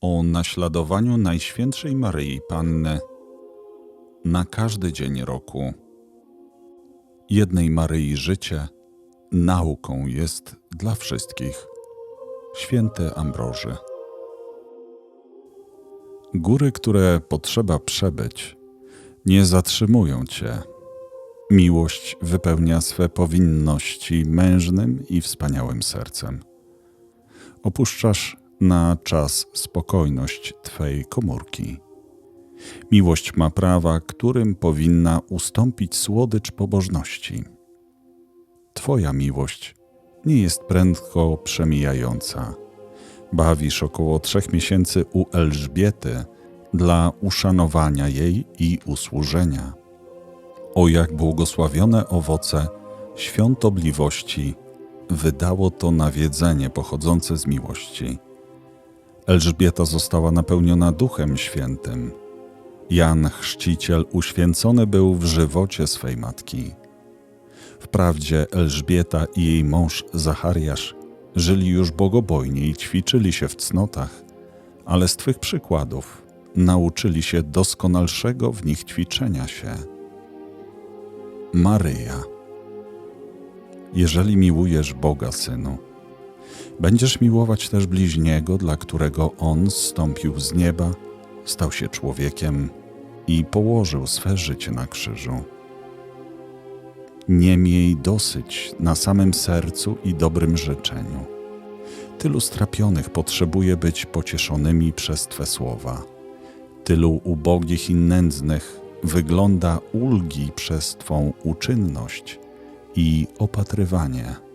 o naśladowaniu Najświętszej Maryi Panny na każdy dzień roku. Jednej Maryi życie nauką jest dla wszystkich. Święty Ambroży. Góry, które potrzeba przebyć, nie zatrzymują cię. Miłość wypełnia swe powinności mężnym i wspaniałym sercem. Opuszczasz na czas spokojność Twej komórki. Miłość ma prawa, którym powinna ustąpić słodycz pobożności. Twoja miłość nie jest prędko przemijająca. Bawisz około trzech miesięcy u Elżbiety dla uszanowania jej i usłużenia. O jak błogosławione owoce świątobliwości wydało to nawiedzenie pochodzące z miłości. Elżbieta została napełniona Duchem Świętym. Jan Chrzciciel uświęcony był w żywocie swej matki. Wprawdzie Elżbieta i jej mąż Zachariasz żyli już bogobojnie i ćwiczyli się w cnotach, ale z Twych przykładów nauczyli się doskonalszego w nich ćwiczenia się. Maryja. Jeżeli miłujesz Boga, synu, będziesz miłować też bliźniego, dla którego On zstąpił z nieba, stał się człowiekiem i położył swe życie na krzyżu. Nie miej dosyć na samym sercu i dobrym życzeniu. Tylu strapionych potrzebuje być pocieszonymi przez Twe słowa. Tylu ubogich i nędznych wygląda ulgi przez Twą uczynność i opatrywanie.